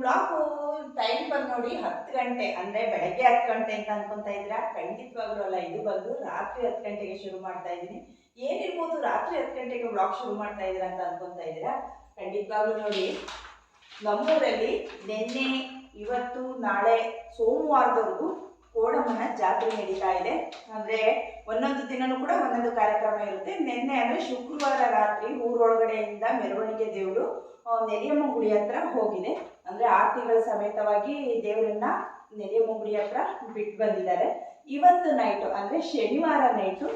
Blog time ಬಂದು ನೋಡಿ ಹತ್ತು ಗಂಟೆ, ಅಂದ್ರೆ ಬೆಳಗ್ಗೆ ಹತ್ತು ಗಂಟೆ ಅಂತ ಅನ್ಕೊಂತ ಇದ್ದೀರಾ? ಖಂಡಿತವಾಗ್ಲೂ ಅಲ್ಲ, ಇದು ಬಂದು ರಾತ್ರಿ ಹತ್ತು ಗಂಟೆಗೆ ಶುರು ಮಾಡ್ತಾ ಇದ್ದೀನಿ. ಏನಿರ್ಬೋದು ರಾತ್ರಿ ಹತ್ತು ಗಂಟೆಗೆ ಬ್ಲಾಗ್ ಶುರು ಮಾಡ್ತಾ ಇದ್ದೀರಾ ಅಂತ ಅನ್ಕೊಂತ ಇದ್ದೀರಾ? ಖಂಡಿತವಾಗ್ಲೂ ನೋಡಿ. ನಮ್ಮೂರಲ್ಲಿ ನಿನ್ನೆ, ಇವತ್ತು, ನಾಳೆ, ಸೋಮವಾರದವರೆಗೂ ಕೋಡಮ್ಮನ ಜಾತ್ರೆ ನಡೀತಾ ಇದೆ. ಅಂದ್ರೆ ಒಂದೊಂದು ದಿನನೂ ಕೂಡ ಒಂದೊಂದು ಕಾರ್ಯಕ್ರಮ ಇರುತ್ತೆ. ನಿನ್ನೆ ಅಂದ್ರೆ ಶುಕ್ರವಾರ ರಾತ್ರಿ ಊರೊಳಗಡೆಯಿಂದ ಮೆರವಣಿಗೆ ದೇವರು ನೆಲಿಯಮ್ಮ ಗುಡಿ ಹತ್ರ ಹೋಗಿದೆ. ಅಂದ್ರೆ ತಿಂಗಳ ಸಮೇತವಾಗಿ ದೇವರನ್ನ ನೆಲೆ ಮುಂಗುಡಿ ಹತ್ರ ಬಿಟ್ಟು ಬಂದಿದ್ದಾರೆ. ಇವತ್ತು ನೈಟು ಅಂದ್ರೆ ಶನಿವಾರ ನೈಟು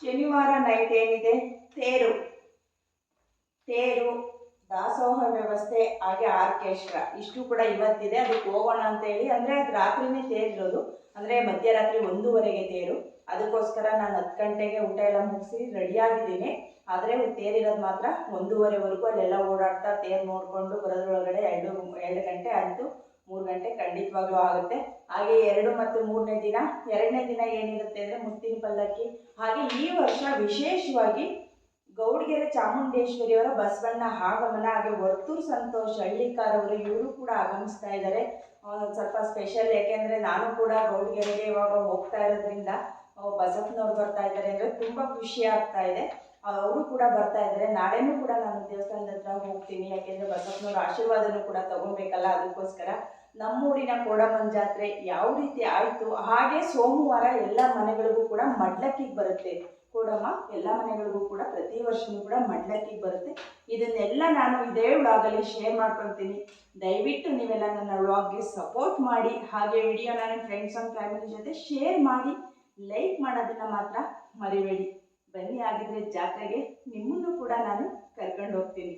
ಶನಿವಾರ ನೈಟ್ ಏನಿದೆ? ತೇರು. ತೇರು, ದಾಸೋಹ ವ್ಯವಸ್ಥೆ, ಹಾಗೆ ಆರ್ಕೆಸ್ಟ್ರಾ ಇಷ್ಟು ಕೂಡ ಇವತ್ತಿದೆ. ಅದಕ್ಕೆ ಹೋಗೋಣ ಅಂತ ಹೇಳಿ, ಅಂದ್ರೆ ಅದು ರಾತ್ರಿನೇ ತೇರಿರೋದು. ಅಂದ್ರೆ ಮಧ್ಯರಾತ್ರಿ ಒಂದೂವರೆಗೆ ತೇರು. ಅದಕ್ಕೋಸ್ಕರ ನಾನು ಹತ್ತು ಗಂಟೆಗೆ ಊಟ ಎಲ್ಲ ಮುಗಿಸಿ ರೆಡಿಯಾಗಿದ್ದೀನಿ ಆದರೆ ತೇರಿರೋದು ಮಾತ್ರ ಒಂದೂವರೆವರೆಗೂ ಅಲ್ಲೆಲ್ಲ ಓಡಾಡ್ತಾ ತೇರು ನೋಡಿಕೊಂಡು ಬರೋದ್ರೊಳಗಡೆ ಎರಡು ಎರಡು ಗಂಟೆ ಆಯಿತು. ಮೂರು ಗಂಟೆ ಖಂಡಿತವಾಗ್ಲೂ ಆಗುತ್ತೆ. ಹಾಗೆ ಎರಡು ಮತ್ತು ಮೂರನೇ ದಿನ, ಎರಡನೇ ದಿನ ಏನಿರುತ್ತೆ ಅಂದರೆ ಮುತ್ತಿನ ಪಲ್ಲಕ್ಕಿ. ಹಾಗೆ ಈ ವರ್ಷ ವಿಶೇಷವಾಗಿ ಗೌಡಗೆರೆ ಚಾಮುಂಡೇಶ್ವರಿಯವರ ಬಸವಣ್ಣ ಆಗಮನ, ಹಾಗೆ ವರ್ತೂರು ಸಂತೋಷ್ ಹಳ್ಳಿಕಾರ್ ಅವರು ಇವರು ಕೂಡ ಆಗಮಿಸ್ತಾ ಇದ್ದಾರೆ. ಸ್ವಲ್ಪ ಸ್ಪೆಷಲ್ ಯಾಕೆಂದರೆ ನಾನು ಕೂಡ ಗೌಡಗೆರೆಗೆ ಇವಾಗ ಹೋಗ್ತಾ ಇರೋದ್ರಿಂದ ಬಸಪ್ಪನವ್ರು ಬರ್ತಾ ಇದ್ದಾರೆ ಅಂದರೆ ತುಂಬ ಖುಷಿ ಆಗ್ತಾ ಇದೆ. ಅವರು ಕೂಡ ಬರ್ತಾ ಇದ್ದಾರೆ. ನಾಳೆನೂ ಕೂಡ ನಾನು ದೇವಸ್ಥಾನದ ಹತ್ರ ಹೋಗ್ತೀನಿ. ಯಾಕೆಂದರೆ ಬಸಪ್ಪನವ್ರ ಆಶೀರ್ವಾದನೂ ಕೂಡ ತಗೊಬೇಕಲ್ಲ, ಅದಕ್ಕೋಸ್ಕರ. ನಮ್ಮೂರಿನ ಕೋಡಮ್ಮನ ಜಾತ್ರೆ ಯಾವ ರೀತಿ ಆಯಿತು, ಹಾಗೆ ಸೋಮವಾರ ಎಲ್ಲ ಮನೆಗಳಿಗೂ ಕೂಡ ಮಡ್ಲಕ್ಕಿಗೆ ಬರುತ್ತೆ. ಕೋಡಮ್ಮ, ಎಲ್ಲ ಮನೆಗಳಿಗೂ ಕೂಡ ಪ್ರತಿ ವರ್ಷವೂ ಕೂಡ ಮಡ್ಲಕ್ಕಿಗೆ ಬರುತ್ತೆ. ಇದನ್ನೆಲ್ಲ ನಾನು ಇದೇ ವ್ಲಾಗಲ್ಲಿ ಶೇರ್ ಮಾಡ್ಕೊಳ್ತೀನಿ ದಯವಿಟ್ಟು ನೀವೆಲ್ಲ ನನ್ನ ವ್ಲಾಗ್ಗೆ ಸಪೋರ್ಟ್ ಮಾಡಿ, ಹಾಗೆ ವಿಡಿಯೋನ ನನ್ನ ಫ್ರೆಂಡ್ಸ್ ಆ್ಯಂಡ್ ಫ್ಯಾಮಿಲಿ ಜೊತೆ ಶೇರ್ ಮಾಡಿ ಲೈಕ್ ಮಾಡೋದನ್ನ ಮಾತ್ರ ಮರಿಬೇಡಿ. ಬನ್ನಿ ಆಗಿದ್ರೆ ಜಾತ್ರೆಗೆ. ನಿಮ್ಮನ್ನು ಕೂಡ ನಾನು ಕರ್ಕೊಂಡು ಹೋಗ್ತೀನಿ.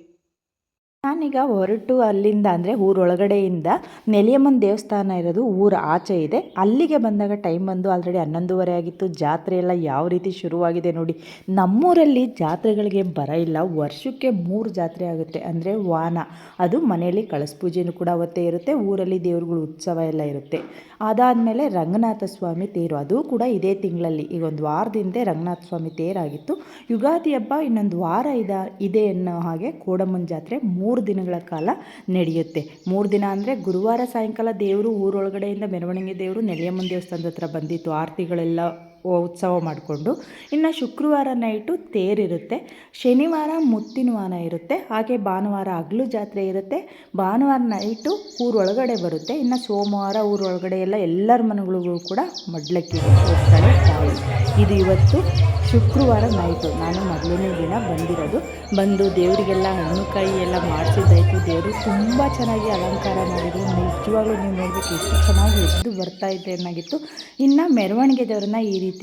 ನಾನೀಗ ಹೊರಟು ಅಲ್ಲಿಂದ ಅಂದರೆ ಊರೊಳಗಡೆಯಿಂದ ನೆಲಿಯಮ್ಮನ ದೇವಸ್ಥಾನ ಇರೋದು ಊರ ಆಚೆ ಇದೆ. ಅಲ್ಲಿಗೆ ಬಂದಾಗ ಟೈಮ್ ಬಂದು ಆಲ್ರೆಡಿ ಹನ್ನೊಂದುವರೆ ಆಗಿತ್ತು. ಜಾತ್ರೆ ಎಲ್ಲ ಯಾವ ರೀತಿ ಶುರುವಾಗಿದೆ ನೋಡಿ. ನಮ್ಮೂರಲ್ಲಿ ಜಾತ್ರೆಗಳಿಗೆ ಬರ ಇಲ್ಲ. ವರ್ಷಕ್ಕೆ ಮೂರು ಜಾತ್ರೆ ಆಗುತ್ತೆ. ಅಂದರೆ ವಾನ. ಅದು ಮನೆಯಲ್ಲಿ ಕಳಸ ಪೂಜೆನೂ ಕೂಡ ಅವತ್ತೇ ಇರುತ್ತೆ. ಊರಲ್ಲಿ ದೇವ್ರುಗಳ ಉತ್ಸವ ಎಲ್ಲ ಇರುತ್ತೆ. ಅದಾದಮೇಲೆ ರಂಗನಾಥ ಸ್ವಾಮಿ ತೇರು. ಅದು ಕೂಡ ಇದೇ ತಿಂಗಳಲ್ಲಿ. ಈಗ ಒಂದು ವಾರದಿಂದ ರಂಗನಾಥ ಸ್ವಾಮಿ ತೇರಾಗಿತ್ತು. ಯುಗಾದಿ ಹಬ್ಬ ಇನ್ನೊಂದು ವಾರ ಇದೆ ಇದೆ ಅನ್ನೋ ಹಾಗೆ ಕೋಡಮ್ಮನ ಜಾತ್ರೆ ಮೂರು ದಿನಗಳ ಕಾಲ ನಡೆಯುತ್ತೆ. ಮೂರು ದಿನ ಅಂದರೆ ಗುರುವಾರ ಸಾಯಂಕಾಲ ದೇವರು ಊರೊಳಗಡೆಯಿಂದ ಮೆರವಣಿಗೆ ದೇವರು ನೆಲೆಯಮ್ಮನ ದೇವಸ್ಥಾನದ ಹತ್ರ ಬಂದಿತ್ತು. ಆರತಿಗಳೆಲ್ಲ ಉತ್ಸವ ಮಾಡಿಕೊಂಡು. ಇನ್ನು ಶುಕ್ರವಾರ ನೈಟು ತೇರಿರುತ್ತೆ. ಶನಿವಾರ ಮುತ್ತಿನ ವಾನ ಇರುತ್ತೆ. ಹಾಗೆ ಭಾನುವಾರ ಹಗಲು ಜಾತ್ರೆ ಇರುತ್ತೆ. ಭಾನುವಾರ ನೈಟು ಊರೊಳಗಡೆ ಬರುತ್ತೆ. ಇನ್ನು ಸೋಮವಾರ ಊರೊಳಗಡೆ ಎಲ್ಲ ಎಲ್ಲರ ಮನೆಗಳಿಗೂ ಕೂಡ ಮಡ್ಲಕ್ಕಿ ಹೋಗ್ತಾಳೆ ತಾಯಿ. ಇದು ಇವತ್ತು ಶುಕ್ರವಾರ ನೈಟು ನಾನು ಮೊದಲನೇ ದಿನ ಬಂದಿರೋದು. ಬಂದು ದೇವರಿಗೆಲ್ಲ ಹಣ್ಣು ಕಾಯಿ ಎಲ್ಲ ಮಾಡಿಸಿದ್ದಾಯಿತು. ದೇವರು ತುಂಬ ಚೆನ್ನಾಗಿ ಅಲಂಕಾರ ಮಾಡಿದ್ರು. ನಿಜವಾಗ್ಲೂ ನೀವು ನೋಡಬೇಕು ಎಷ್ಟು ಚೆನ್ನಾಗಿ ಎದ್ದು ಬರ್ತಾ ಇದೆ ಅನ್ನಾಗಿತ್ತು. ಇನ್ನು ಮೆರವಣಿಗೆ ದೇವರನ್ನ ಈ ರೀತಿ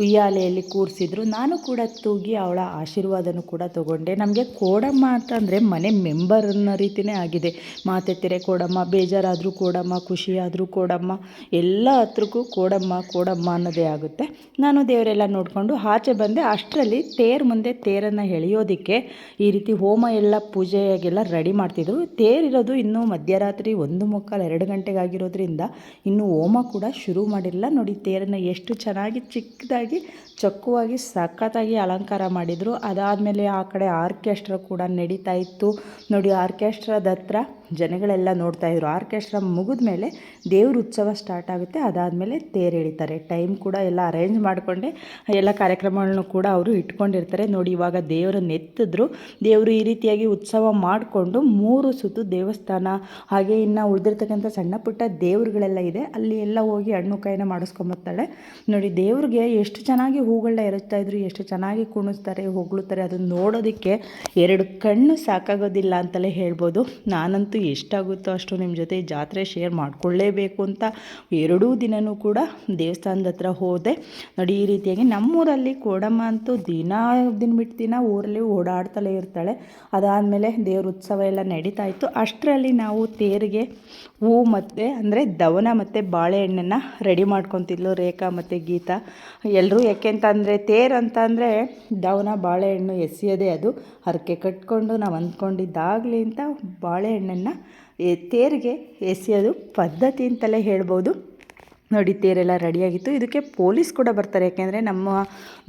ಉಯ್ಯಾಲೆಯಲ್ಲಿ ಕೂರಿಸಿದ್ರು. ನಾನು ಕೂಡ ತೂಗಿ ಅವಳ ಆಶೀರ್ವಾದನೂ ಕೂಡ ತಗೊಂಡೆ. ನಮಗೆ ಕೋಡಮ್ಮ ಅಂತಂದರೆ ಮನೆ ಮೆಂಬರ್ ಅನ್ನೋ ರೀತಿಯೇ ಆಗಿದೆ. ಮಾತೆತ್ತಿರೆ ಕೋಡಮ್ಮ, ಬೇಜಾರಾದರೂ ಕೋಡಮ್ಮ, ಖುಷಿಯಾದರೂ ಕೋಡಮ್ಮ, ಎಲ್ಲ ಹತ್ರಕ್ಕೂ ಕೋಡಮ್ಮ ಕೋಡಮ್ಮ ಅನ್ನೋದೇ ಆಗುತ್ತೆ. ನಾನು ದೇವರೆಲ್ಲ ನೋಡಿಕೊಂಡು ಆಚೆ ಬಂದೆ. ಅಷ್ಟರಲ್ಲಿ ತೇರು ಮುಂದೆ ತೇರನ್ನು ಎಳೆಯೋದಕ್ಕೆ ಈ ರೀತಿ ಹೋಮ ಎಲ್ಲ ಪೂಜೆಗೆಲ್ಲ ರೆಡಿ ಮಾಡ್ತಿದ್ರು. ತೇರಿರೋದು ಇನ್ನೂ ಮಧ್ಯರಾತ್ರಿ ಒಂದು ಮುಕ್ಕಾಲು ಎರಡು ಗಂಟೆಗಾಗಿರೋದ್ರಿಂದ ಇನ್ನೂ ಹೋಮ ಕೂಡ ಶುರು ಮಾಡಿರಲಿಲ್ಲ ನೋಡಿ, ತೇರನ್ನು ಎಷ್ಟು ಚೆನ್ನಾಗಿ ಚಿಕ್ಕದಾಗಿ ಚೊಕ್ಕವಾಗಿ, ಸಖತ್ತಾಗಿ ಅಲಂಕಾರ ಮಾಡಿದರು. ಅದಾದಮೇಲೆ ಆ ಕಡೆ ಆರ್ಕೆಸ್ಟ್ರಾ ಕೂಡ ನಡೀತಾ ಇತ್ತು. ನೋಡಿ, ಆರ್ಕೆಸ್ಟ್ರಾದ ಹತ್ರ ಜನಗಳೆಲ್ಲ ನೋಡ್ತಾ ಇದ್ರು. ಆರ್ಕೆಸ್ಟ್ರಾ ಮುಗಿದ ಮೇಲೆ ದೇವ್ರ ಉತ್ಸವ ಸ್ಟಾರ್ಟ್ ಆಗುತ್ತೆ. ಅದಾದಮೇಲೆ ತೇರು ಎಳಿತಾರೆ. ಟೈಮ್ ಕೂಡ ಎಲ್ಲ ಅರೇಂಜ್ ಮಾಡಿಕೊಂಡೆ ಎಲ್ಲ ಕಾರ್ಯಕ್ರಮಗಳನ್ನು ಕೂಡ ಅವರು ಇಟ್ಕೊಂಡಿರ್ತಾರೆ. ನೋಡಿ, ಇವಾಗ ದೇವರನ್ನು ಎತ್ತಿದ್ರು ದೇವರು ಈ ರೀತಿಯಾಗಿ ಉತ್ಸವ ಮಾಡಿಕೊಂಡು ಮೂರು ಸುತ್ತು ದೇವಸ್ಥಾನ, ಹಾಗೆ ಇನ್ನು ಉಳಿದಿರ್ತಕ್ಕಂಥ ಸಣ್ಣ ಪುಟ್ಟ ದೇವ್ರುಗಳೆಲ್ಲ ಇದೆ. ಅಲ್ಲಿ ಎಲ್ಲ ಹೋಗಿ ಹಣ್ಣು ಕಾಯಿನ ಮಾಡಿಸ್ಕೊಂಬರ್ತಾಳೆ ನೋಡಿ, ದೇವ್ರಿಗೆ ಎಷ್ಟು ಚೆನ್ನಾಗಿ ಹೂಗಳನ್ನ ಎರಚ್ತಾ ಇದ್ರು, ಎಷ್ಟು ಚೆನ್ನಾಗಿ ಕುಣಿಸ್ತಾರೆ ಹೊಗಳುತ್ತಾರೆ ಅದನ್ನು ನೋಡೋದಕ್ಕೆ ಎರಡು ಕಣ್ಣು ಸಾಕಾಗೋದಿಲ್ಲ ಅಂತಲೇ ಹೇಳ್ಬೋದು. ನಾನಂತೂ ಎಷ್ಟಾಗುತ್ತೋ ಅಷ್ಟು ನಿಮ್ಮ ಜೊತೆ ಜಾತ್ರೆ ಶೇರ್ ಮಾಡಿಕೊಳ್ಳೇಬೇಕು ಅಂತ ಎರಡೂ ದಿನವೂ ಕೂಡ ದೇವಸ್ಥಾನದ ಹತ್ರ ಹೋದೆ. ನೋಡಿ, ಈ ರೀತಿಯಾಗಿ ನಮ್ಮೂರಲ್ಲಿ ಕೋಡಮ್ಮ ಅಂತೂ ದಿನ ದಿನ ಬಿಟ್ಟು ದಿನ ಊರಲ್ಲಿ ಓಡಾಡ್ತಲೇ ಇರ್ತಾಳೆ. ಅದಾದಮೇಲೆ ದೇವ್ರ ಉತ್ಸವ ಎಲ್ಲ ನಡೀತಾ ಇತ್ತು. ಅಷ್ಟರಲ್ಲಿ ನಾವು ತೇರಿಗೆ ಹೂ ಮತ್ತು, ಅಂದರೆ ದವನ ಮತ್ತು ಬಾಳೆಹಣ್ಣನ್ನು ರೆಡಿ ಮಾಡ್ಕೊತಿದ್ಲು ರೇಖಾ ಮತ್ತು ಗೀತಾ. ಎಲ್ಲರೂ ಯಾಕೆಂತಂದರೆ ತೇರು ಅಂತಂದರೆ ದವನ ಬಾಳೆಹಣ್ಣು ಎಸೆಯೋದೇ ಅದು. ಹರಕೆ ಕಟ್ಕೊಂಡು ನಾವು ಅಂದ್ಕೊಂಡಿದ್ದಾಗಲಿ ಅಂತ ಬಾಳೆಹಣ್ಣನ್ನು ಈ ತೇರಿಗೆ ಎಸೆಯೋದು ಪದ್ಧತಿ ಅಂತಲೇ ಹೇಳ್ಬೋದು. ನೋಡಿ ತೇರೆಲ್ಲ ರೆಡಿಯಾಗಿತ್ತು. ಇದಕ್ಕೆ ಪೊಲೀಸ್ ಕೂಡ ಬರ್ತಾರೆ. ಯಾಕೆಂದರೆ ನಮ್ಮ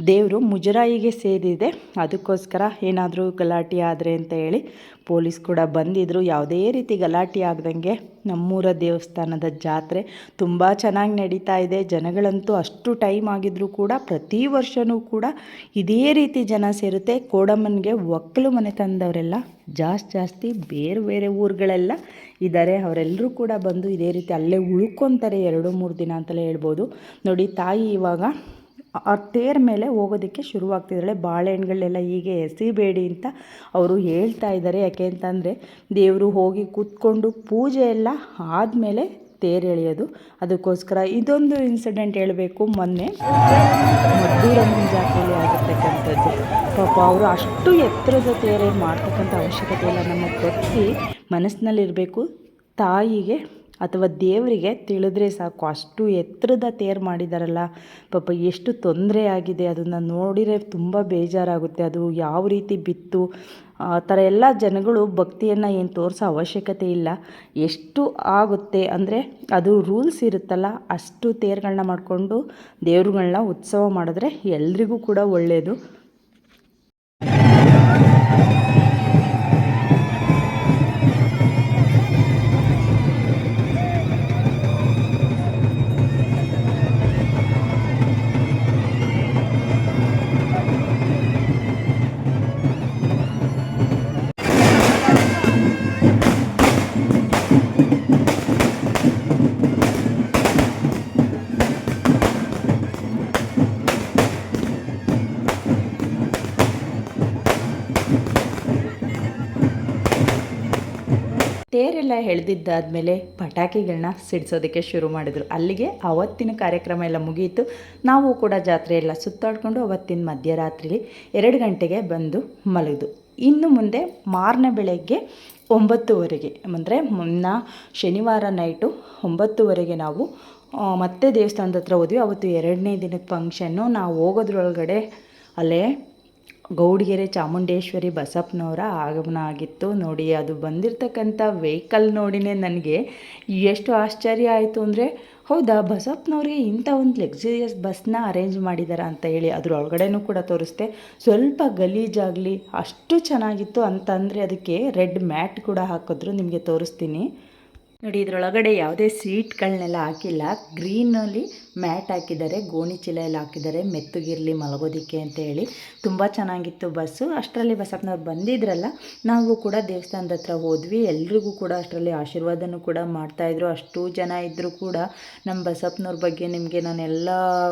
ದೇವರು ಮುಜರಾಯಿಗೆ ಸೇರಿದೆ. ಅದಕ್ಕೋಸ್ಕರ ಏನಾದರೂ ಗಲಾಟೆ ಆದರೆ ಅಂತ ಹೇಳಿ ಪೊಲೀಸ್ ಕೂಡ ಬಂದಿದ್ದರು ಯಾವುದೇ ರೀತಿ ಗಲಾಟೆ ಆಗ್ದಂಗೆ ನಮ್ಮೂರ ದೇವಸ್ಥಾನದ ಜಾತ್ರೆ ತುಂಬ ಚೆನ್ನಾಗಿ ನಡೀತಾ ಇದೆ. ಜನಗಳಂತೂ ಅಷ್ಟು ಟೈಮ್ ಆಗಿದ್ರೂ ಕೂಡ ಪ್ರತಿ ವರ್ಷವೂ ಕೂಡ ಇದೇ ರೀತಿ ಜನ ಸೇರುತ್ತೆ. ಕೋಡಮ್ಮನಿಗೆ ಒಕ್ಕಲು ಮನೆ ತಂದವರೆಲ್ಲ ಜಾಸ್ತಿ ಜಾಸ್ತಿ ಬೇರೆ ಬೇರೆ ಊರುಗಳೆಲ್ಲ ಇದ್ದಾರೆ ಅವರೆಲ್ಲರೂ ಕೂಡ ಬಂದು ಇದೇ ರೀತಿ ಅಲ್ಲೇ ಉಳ್ಕೊತಾರೆ ಎರಡು ಮೂರು ದಿನ ಅಂತಲೇ ಹೇಳ್ಬೋದು. ನೋಡಿ, ತಾಯಿ ಇವಾಗ ಆ ತೇರ್ ಮೇಲೆ ಹೋಗೋದಕ್ಕೆ ಶುರುವಾಗ್ತಿದ್ದಾಳೆ. ಬಾಳೆಹಣ್ಣುಗಳನ್ನೆಲ್ಲ ಹೀಗೆ ಎಸಿಬೇಡಿ ಅಂತ ಅವರು ಹೇಳ್ತಾ ಇದ್ದಾರೆ. ಯಾಕೆ ಅಂತಂದರೆ, ದೇವರು ಹೋಗಿ ಕೂತ್ಕೊಂಡು ಪೂಜೆ ಎಲ್ಲ ಆದಮೇಲೆ ತೇರು ಎಳೆಯೋದು ಅದಕ್ಕೋಸ್ಕರ ಇದೊಂದು ಇನ್ಸಿಡೆಂಟ್ ಹೇಳಬೇಕು ಮೊನ್ನೆ. ಮದ್ದೂರಮ್ಮನ ಜಾತ್ರೆಯಲ್ಲಿ ಆಗಿರ್ತಕ್ಕಂಥದ್ದು ಪಾಪ ಅವರು ಅಷ್ಟು ಎತ್ತರದ ತೇರೆ ಮಾಡ್ತಕ್ಕಂಥ ಅವಶ್ಯಕತೆ ಇಲ್ಲ ನಮ್ಮ ಭಕ್ತಿ ಮನಸ್ಸಿನಲ್ಲಿರಬೇಕು. ತಾಯಿಗೆ ಅಥವಾ ದೇವರಿಗೆ ತಿಳಿದ್ರೆ ಸಾಕು ಅಷ್ಟು ಎತ್ತರದ ತೇರು ಮಾಡಿದಾರಲ್ಲ. ಪಾಪ ಎಷ್ಟು ತೊಂದರೆ ಆಗಿದೆ. ಅದನ್ನು ನೋಡಿದರೆ ತುಂಬ ಬೇಜಾರಾಗುತ್ತೆ. ಅದು ಯಾವ ರೀತಿ ಬಿತ್ತು. ಆ ಥರ ಎಲ್ಲ ಜನಗಳು ಭಕ್ತಿಯನ್ನು ಏನು ತೋರಿಸೋ ಅವಶ್ಯಕತೆ ಇಲ್ಲ. ಎಷ್ಟು ಆಗುತ್ತೆ ಅಂದರೆ ಅದು ರೂಲ್ಸ್ ಇರುತ್ತಲ್ಲ, ಅಷ್ಟು ತೇರುಗಳನ್ನ ಮಾಡಿಕೊಂಡು ದೇವ್ರುಗಳನ್ನ ಉತ್ಸವ ಮಾಡಿದ್ರೆ ಎಲ್ರಿಗೂ ಕೂಡ ಒಳ್ಳೆಯದು ತೇರೆಲ್ಲ ಎಳೆದಿದ್ದಾದಮೇಲೆ ಪಟಾಕಿಗಳನ್ನ ಸಿಡಿಸೋದಕ್ಕೆ ಶುರು ಮಾಡಿದರು. ಅಲ್ಲಿಗೆ ಅವತ್ತಿನ ಕಾರ್ಯಕ್ರಮ ಎಲ್ಲ ಮುಗಿಯಿತು ನಾವು ಕೂಡ ಜಾತ್ರೆ ಎಲ್ಲ ಸುತ್ತಾಡಿಕೊಂಡು ಅವತ್ತಿನ ಮಧ್ಯರಾತ್ರಿಲಿ ಎರಡು ಗಂಟೆಗೆ ಬಂದು ಮಲಗಿದು ಇನ್ನು ಮುಂದೆ ಮಾರನೇ ಬೆಳಗ್ಗೆ ಒಂಬತ್ತುವರೆಗೆ, ಅಂದರೆ ಮುನ್ನ ಶನಿವಾರ ನೈಟು ಒಂಬತ್ತುವರೆಗೆ ನಾವು ಮತ್ತೆ ದೇವಸ್ಥಾನದ ಹತ್ರ ಹೋದ್ವಿ. ಅವತ್ತು ಎರಡನೇ ದಿನದ ಫಂಕ್ಷನ್ನು ನಾವು ಹೋಗೋದ್ರೊಳಗಡೆ ಅಲ್ಲೇ ಗೌಡಿಗೆರೆ ಚಾಮುಂಡೇಶ್ವರಿ ಬಸಪ್ಪನವರ ಆಗಮನ ಆಗಿತ್ತು ನೋಡಿ, ಅದು ಬಂದಿರತಕ್ಕಂಥ ವೆಹಿಕಲ್ ನೋಡಿನೇ ನನಗೆ ಎಷ್ಟು ಆಶ್ಚರ್ಯ ಆಯಿತು ಅಂದರೆ, ಹೌದಾ, ಬಸಪ್ಪನವ್ರಿಗೆ ಇಂಥ ಒಂದು ಲಕ್ಸುರಿಯಸ್ ಬಸ್ನ ಅರೇಂಜ್ ಮಾಡಿದ್ದಾರೆ ಅಂತ ಹೇಳಿ ಅದ್ರ ಒಳಗಡೆನೂ ಕೂಡ ತೋರಿಸ್ದೆ. ಸ್ವಲ್ಪ ಗಲೀಜಾಗಲಿ ಅಷ್ಟು ಚೆನ್ನಾಗಿತ್ತು ಅಂತಂದರೆ ಅದಕ್ಕೆ ರೆಡ್ ಮ್ಯಾಟ್ ಕೂಡ ಹಾಕಿದ್ರು ನಿಮಗೆ ತೋರಿಸ್ತೀನಿ. ನೋಡಿ, ಇದರೊಳಗಡೆ ಯಾವುದೇ ಸೀಟ್ಗಳನ್ನೆಲ್ಲ ಹಾಕಿಲ್ಲ. ಗ್ರೀನಲ್ಲಿ ಮ್ಯಾಟ್ ಹಾಕಿದ್ದಾರೆ, ಗೋಣಿ ಚೀಲೆಯಲ್ಲಿ ಹಾಕಿದ್ದಾರೆ, ಮೆತ್ತಗಿರಲಿ ಮಲಗೋದಿಕ್ಕೆ ಅಂತ ಹೇಳಿ. ತುಂಬ ಚೆನ್ನಾಗಿತ್ತು ಬಸ್ಸು ಅಷ್ಟರಲ್ಲಿ ಬಸಪ್ಪನವ್ರು ಬಂದಿದ್ರಲ್ಲ, ನಾವು ಕೂಡ ದೇವಸ್ಥಾನದ ಹತ್ರ ಹೋದ್ವಿ. ಎಲ್ರಿಗೂ ಕೂಡ ಅಷ್ಟರಲ್ಲಿ ಆಶೀರ್ವಾದನೂ ಕೂಡ ಮಾಡ್ತಾಯಿದ್ರು ಅಷ್ಟು ಜನ ಇದ್ದರೂ ಕೂಡ ನಮ್ಮ ಬಸಪ್ಪನವ್ರ ಬಗ್ಗೆ ನಿಮಗೆ ನಾನು ಎಲ್ಲ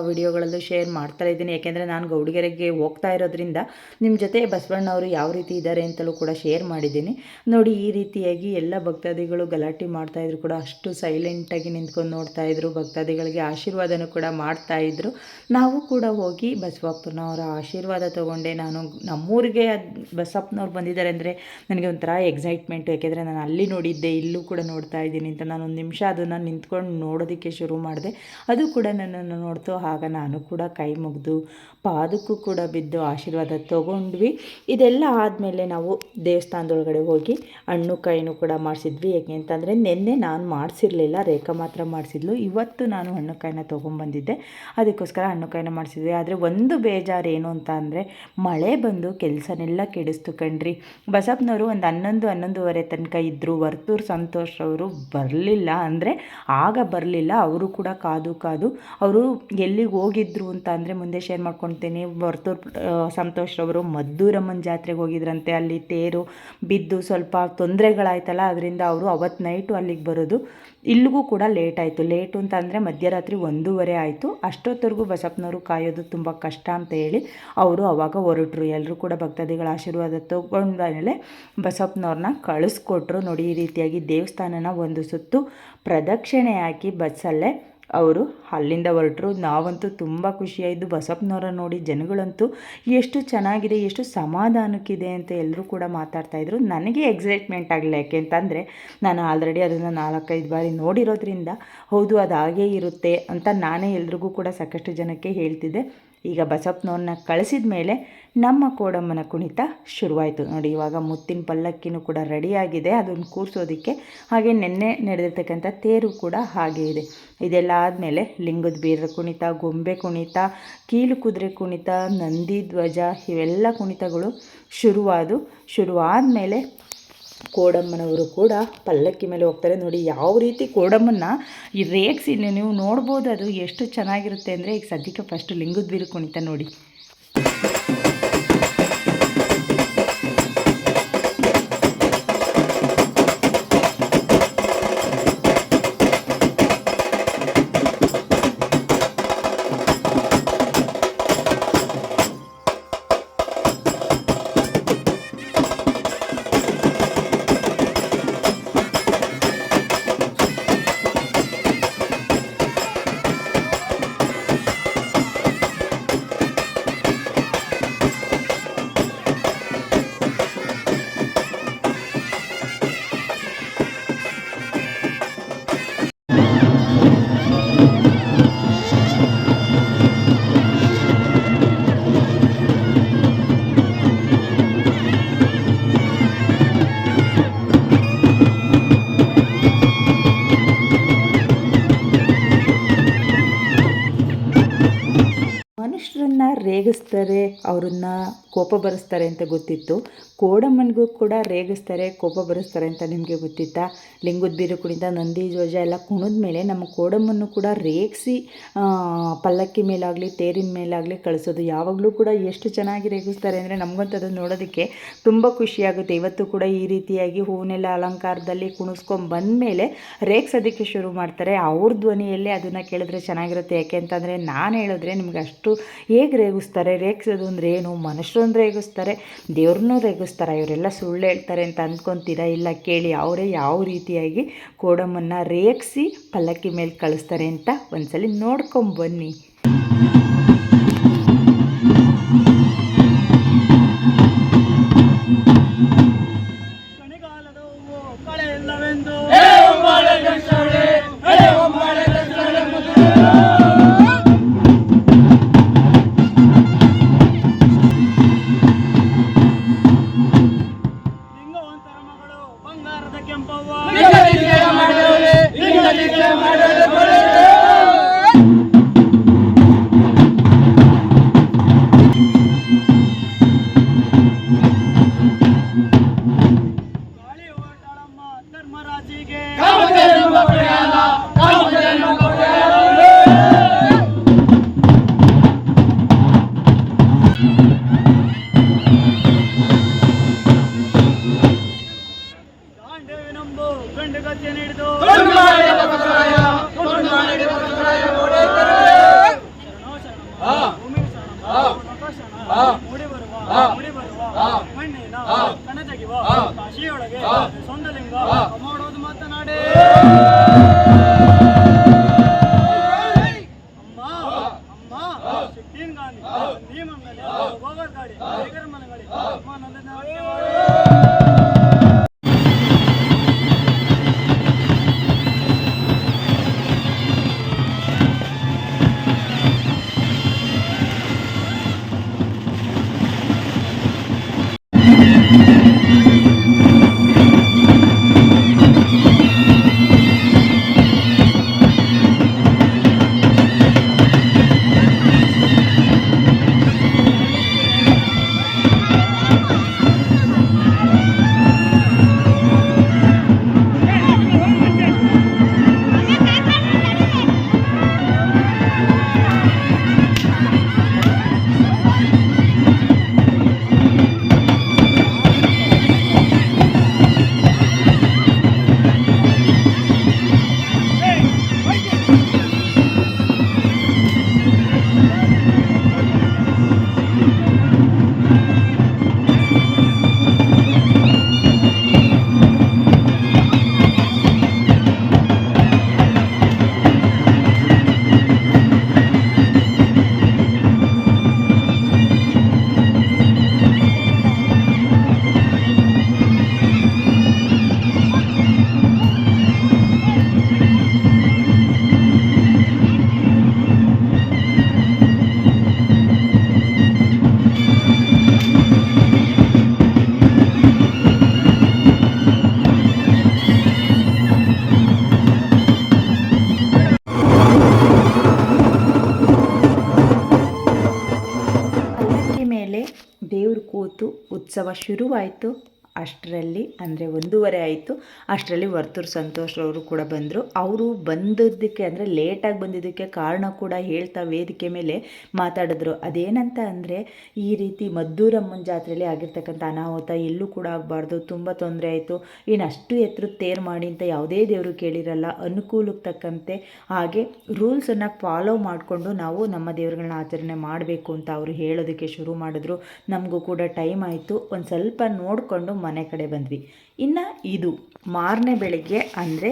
ವಿಡಿಯೋಗಳಲ್ಲೂ ಶೇರ್ ಮಾಡ್ತಾ ಇದ್ದೀನಿ. ಯಾಕೆಂದರೆ ನಾನು ಗೌಡಿಗೆರೆಗೆ ಹೋಗ್ತಾ ಇರೋದ್ರಿಂದ ನಿಮ್ಮ ಜೊತೆ ಬಸವಣ್ಣವರು ಯಾವ ರೀತಿ ಇದ್ದಾರೆ ಅಂತಲೂ ಕೂಡ ಶೇರ್ ಮಾಡಿದ್ದೀನಿ. ನೋಡಿ, ಈ ರೀತಿಯಾಗಿ ಎಲ್ಲ ಭಕ್ತಾದಿಗಳು ಗಲಾಟೆ ಮಾಡ್ತಾಯಿದ್ರು ಕೂಡ ಅಷ್ಟು ಸೈಲೆಂಟಾಗಿ ನಿಂತ್ಕೊಂಡು ನೋಡ್ತಾಯಿದ್ರು ಭಕ್ತಾದಿಗಳಿಗೆ ಭಕ್ತಾದಿಗಳಿಗೆ ಆಶೀರ್ವಾದನೂ ಕೂಡ ಮಾಡ್ತಾ ಇದ್ರು. ನಾವು ಕೂಡ ಹೋಗಿ ಬಸವಪ್ಪನವರ ಆಶೀರ್ವಾದ ತಗೊಂಡೆ. ನಾನು ನಮ್ಮೂರಿಗೆ ಬಸಪ್ಪನವ್ರು ಬಂದಿದ್ದಾರೆ ಅಂದರೆ ನನಗೆ ಒಂಥರ ಎಕ್ಸೈಟ್ಮೆಂಟ್ ಯಾಕೆಂದರೆ ನಾನು ಅಲ್ಲಿ ನೋಡಿದ್ದೆ, ಇಲ್ಲೂ ಕೂಡ ನೋಡ್ತಾ ಇದ್ದೀನಿ ಅಂತ. ನಾನು ಒಂದು ನಿಮಿಷ ಅದನ್ನು ನಿಂತ್ಕೊಂಡು ನೋಡೋದಕ್ಕೆ ಶುರು ಮಾಡಿದೆ. ಅದು ಕೂಡ ನನ್ನನ್ನು ನೋಡ್ತು. ಆಗ ನಾನು ಕೂಡ ಕೈ ಮುಗಿದು ಪಾದಕ್ಕೂ ಕೂಡ ಬಿದ್ದು ಆಶೀರ್ವಾದ ತೊಗೊಂಡ್ವಿ. ಇದೆಲ್ಲ ಆದಮೇಲೆ ನಾವು ದೇವಸ್ಥಾನದೊಳಗಡೆ ಹೋಗಿ ಹಣ್ಣು ಕಾಯಿನೂ ಕೂಡ ಮಾಡಿಸಿದ್ವಿ. ಯಾಕೆ ಅಂತಂದರೆ ನಿನ್ನೆ ನಾನು ಮಾಡಿಸಿರ್ಲಿಲ್ಲ, ರೇಖಾ ಮಾತ್ರ ಮಾಡಿಸಿದ್ಲು. ಇವತ್ತು ನಾನು ಹಣ್ಣು ಕಾಯಿನ ತೊಗೊಂಬಂದಿದ್ದೆ. ಅದಕ್ಕೋಸ್ಕರ ಹಣ್ಣು ಕಾಯಿನ ಮಾಡಿಸಿದ್ವಿ. ಆದರೆ ಒಂದು ಬೇಜಾರು ಏನು ಅಂತ ಅಂದರೆ ಮಳೆ ಬಂದು ಕೆಲಸನೆಲ್ಲ ಕೆಡಿಸ್ತು ಕಣ್ರಿ. ಬಸಪ್ಪನವರು ಒಂದು ಹನ್ನೊಂದು ಹನ್ನೊಂದುವರೆ ತನಕ ಇದ್ದರು ವರ್ತೂರು ಸಂತೋಷ್ ಅವರು ಬರಲಿಲ್ಲ ಅಂದರೆ ಆಗ ಬರಲಿಲ್ಲ. ಅವರು ಕೂಡ ಕಾದು ಕಾದು. ಅವರು ಎಲ್ಲಿಗೆ ಹೋಗಿದ್ರು ಅಂತ ಅಂದರೆ ಮುಂದೆ ಶೇರ್ ಮಾಡ್ಕೊತೀನಿ. ವರ್ತೂರು ಆ, ಸಂತೋಷ್ ಅವರು ಮದ್ದೂರಮ್ಮನ ಜಾತ್ರೆಗೆ ಹೋಗಿದ್ರಂತೆ. ಅಲ್ಲಿ ತೇರು ಬಿದ್ದು ಸ್ವಲ್ಪ ತೊಂದರೆಗಳಾಯ್ತಲ್ಲ. ಅದರಿಂದ ಅವರು ಅವತ್ತು ನೈಟು ಅಲ್ಲಿಗೆ ಬರೋದು ಇಲ್ಲಿಗೂ ಕೂಡ ಲೇಟ್ ಆಯಿತು. ಲೇಟು ಅಂತ ಅಂದರೆ ಮಧ್ಯರಾತ್ರಿ ಒಂದೂವರೆ ಆಯಿತು. ಅಷ್ಟೊತ್ತವರೆಗೂ ಬಸಪ್ಪನವರು ಕಾಯೋದು ತುಂಬ ಕಷ್ಟ ಅಂತ ಹೇಳಿ ಅವರು ಅವಾಗ ಹೊರಟ್ರು. ಎಲ್ಲರೂ ಕೂಡ ಭಕ್ತಾದಿಗಳ ಆಶೀರ್ವಾದ ತಗೊಂಡ್ಮೇಲೆ ಬಸಪ್ಪನವ್ರನ್ನ ಕಳಿಸ್ಕೊಟ್ರು. ನೋಡಿ, ಈ ರೀತಿಯಾಗಿ ದೇವಸ್ಥಾನನ ಒಂದು ಸುತ್ತು ಪ್ರದಕ್ಷಿಣೆ ಹಾಕಿ ಬಸ್ಸಲ್ಲೇ ಅವರು ಅಲ್ಲಿಂದ ಹೊರಟರು. ನಾವಂತೂ ತುಂಬ ಖುಷಿಯಾಯಿತು. ಬಸಪ್ಪನವರ ನೋಡಿ ಜನಗಳಂತೂ ಎಷ್ಟು ಚೆನ್ನಾಗಿದೆ, ಎಷ್ಟು ಸಮಾಧಾನಕ್ಕಿದೆ ಅಂತ ಎಲ್ಲರೂ ಕೂಡ ಮಾತಾಡ್ತಾಯಿದ್ರು ನನಗೆ ಎಕ್ಸೈಟ್ಮೆಂಟ್ ಆಗಲಿಲ್ಲ. ಯಾಕೆ ಅಂತಂದರೆ ನಾನು ಆಲ್ರೆಡಿ ಅದನ್ನು ನಾಲ್ಕೈದು ಬಾರಿ ನೋಡಿರೋದ್ರಿಂದ ಹೌದು ಅದು ಹಾಗೇ ಇರುತ್ತೆ ಅಂತ ನಾನೇ ಎಲ್ರಿಗೂ ಕೂಡ ಸಾಕಷ್ಟು ಜನಕ್ಕೆ ಹೇಳ್ತಿದ್ದೆ. ಈಗ ಬಸಪ್ಪನವ್ರನ್ನ ಕಳಿಸಿದ ಮೇಲೆ ನಮ್ಮ ಕೋಡಮ್ಮನ ಕುಣಿತ ಶುರುವಾಯಿತು. ನೋಡಿ, ಇವಾಗ ಮುತ್ತಿನ ಪಲ್ಲಕ್ಕಿನೂ ಕೂಡ ರೆಡಿಯಾಗಿದೆ ಅದನ್ನು ಕೂರಿಸೋದಕ್ಕೆ ಹಾಗೆ ನೆನ್ನೆ ನಡೆದಿರ್ತಕ್ಕಂಥ ತೇರು ಕೂಡ ಹಾಗೆ ಇದೆ. ಇದೆಲ್ಲ ಆದಮೇಲೆ ಲಿಂಗದ ಬೀರ ಕುಣಿತ, ಗೊಂಬೆ ಕುಣಿತ, ಕೀಲು ಕುದುರೆ ಕುಣಿತ, ನಂದಿ ಧ್ವಜ, ಇವೆಲ್ಲ ಕುಣಿತಗಳು ಶುರುವಾದು. ಶುರುವಾದಮೇಲೆ ಕೋಡಮ್ಮನವರು ಕೂಡ ಪಲ್ಲಕ್ಕಿ ಮೇಲೆ ಹೋಗ್ತಾರೆ ನೋಡಿ, ಯಾವ ರೀತಿ ಕೋಡಮ್ಮನ ಈ ರೇಗ್ಸಿ ನೀವು ನೋಡ್ಬೋದು ಅದು ಎಷ್ಟು ಚೆನ್ನಾಗಿರುತ್ತೆ ಅಂದರೆ ಈಗ ಸದ್ಯಕ್ಕೆ ಫಸ್ಟ್ ಲಿಂಗದ ಬೀರು ಕುಣಿತ ನೋಡಿ. ರೇಗಿಸ್ತಾರೆ ಅವ್ರನ್ನ ಕೋಪ ಬರೆಸ್ತಾರೆ ಅಂತ ಗೊತ್ತಿತ್ತು. ಕೋಡಮ್ಮನಿಗೂ ಕೂಡ ರೇಗಿಸ್ತಾರೆ, ಕೋಪ ಬರೆಸ್ತಾರೆ ಅಂತ ನಿಮಗೆ ಗೊತ್ತಿತ್ತಾ? ಲಿಂಗದ ಬೀರು ಕುಣಿತ ನಂದಿ ಧ್ವಜ ಎಲ್ಲ ಕುಣಿದ ಮೇಲೆ ನಮ್ಮ ಕೋಡಮ್ಮನ್ನು ಕೂಡ ರೇಗಿಸಿ ಪಲ್ಲಕ್ಕಿ ಮೇಲಾಗಲಿ, ತೇರಿನ ಮೇಲಾಗಲಿ ಕಳಿಸೋದು. ಯಾವಾಗಲೂ ಕೂಡ ಎಷ್ಟು ಚೆನ್ನಾಗಿ ರೇಗಿಸ್ತಾರೆ ಅಂದರೆ ನಮಗಂತೂ ಅದನ್ನು ನೋಡೋದಕ್ಕೆ ತುಂಬ ಖುಷಿಯಾಗುತ್ತೆ. ಇವತ್ತು ಕೂಡ ಈ ರೀತಿಯಾಗಿ ಹೂವನ್ನೆಲ್ಲ ಅಲಂಕಾರದಲ್ಲಿ ಕುಣಿಸ್ಕೊಂಡು ಬಂದಮೇಲೆ ರೇಗಿಸೋದಕ್ಕೆ ಶುರು ಮಾಡ್ತಾರೆ. ಅವ್ರ ಧ್ವನಿಯಲ್ಲೇ ಅದನ್ನು ಕೇಳಿದ್ರೆ ಚೆನ್ನಾಗಿರುತ್ತೆ. ಯಾಕೆ ಅಂತಂದರೆ ನಾನು ಹೇಳಿದ್ರೆ ನಿಮ್ಗೆ ಅಷ್ಟು ಹೇಗೆ ರೇಗಿಸ್ತಾರೆ? ರೇಗಿಸೋದು ಅಂದರೆ ಏನು? ಮನುಷ್ಯರು ಅಂದರೆ ರೇಗಿಸ್ತಾರೆ, ದೇವ್ರನ್ನೂ ರೇಗಿಸ್ತಾರೆ, ಇವರೆಲ್ಲ ಸುಳ್ಳು ಹೇಳ್ತಾರೆ ಅಂತ ಅಂದ್ಕೊತೀರಾ ಇಲ್ಲ ಕೇಳಿ, ಅವರೇ ಯಾವ ರೀತಿಯಾಗಿ ಕೋಡಮ್ಮನ್ನು ರೇಗಿಸಿ ಪಲ್ಲಕ್ಕಿ ಮೇಲೆ ಕಳಿಸ್ತಾರೆ ಅಂತ ಒಂದ್ಸಲಿ ನೋಡ್ಕೊಂಬನ್ನಿ ರಕ್ಷೆ ನೀಡಿತು ಮುಡಿ ಬರುವ ಮುಡಿ ಬರುವ ಮಣ್ಣಿನ ಕಣ ತೆಗೆಯುವ ಕಾಶಿಯೊಳಗೆ ಸೊಂದಲಿಂಗ ಉತ್ಸವ ಶುರುವಾಯಿತು. ಅಷ್ಟರಲ್ಲಿ, ಅಂದರೆ ಒಂದೂವರೆ ಆಯಿತು. ಅಷ್ಟರಲ್ಲಿ ವರ್ತೂರು ಸಂತೋಷ್ ಅವರು ಕೂಡ ಬಂದರು. ಅವರು ಬಂದದ್ದಕ್ಕೆ, ಅಂದರೆ ಲೇಟಾಗಿ ಬಂದಿದ್ದಕ್ಕೆ ಕಾರಣ ಕೂಡ ಹೇಳ್ತಾ ವೇದಿಕೆ ಮೇಲೆ ಮಾತಾಡಿದ್ರು. ಅದೇನಂತ ಅಂದರೆ, ಈ ರೀತಿ ಮದ್ದೂರಮ್ಮನ ಜಾತ್ರೆಯಲ್ಲಿ ಆಗಿರ್ತಕ್ಕಂಥ ಅನಾಹುತ ಎಲ್ಲೂ ಕೂಡ ಆಗಬಾರ್ದು, ತುಂಬ ತೊಂದರೆ ಆಯಿತು. ಇನ್ನು ಅಷ್ಟು ಎತ್ತರದ ತೇರು ಮಾಡಿ ಅಂತ ಯಾವುದೇ ದೇವರು ಕೇಳಿರಲ್ಲ. ಅನುಕೂಲಕ್ಕೆ ತಕ್ಕಂತೆ ಹಾಗೆ ರೂಲ್ಸನ್ನು ಫಾಲೋ ಮಾಡಿಕೊಂಡು ನಾವು ನಮ್ಮ ದೇವರುಗಳನ್ನ ಆಚರಣೆ ಮಾಡಬೇಕು ಅಂತ ಅವರು ಹೇಳೋದಕ್ಕೆ ಶುರು ಮಾಡಿದ್ರು. ನಮಗೂ ಕೂಡ ಟೈಮ್ ಆಯಿತು. ಒಂದು ಸ್ವಲ್ಪ ನೋಡಿಕೊಂಡು ಮನೆ ಕಡೆ ಬಂದ್ವಿ. ಇನ್ನು ಇದು ಮಾರನೇ ಬೆಳಗ್ಗೆ ಅಂದರೆ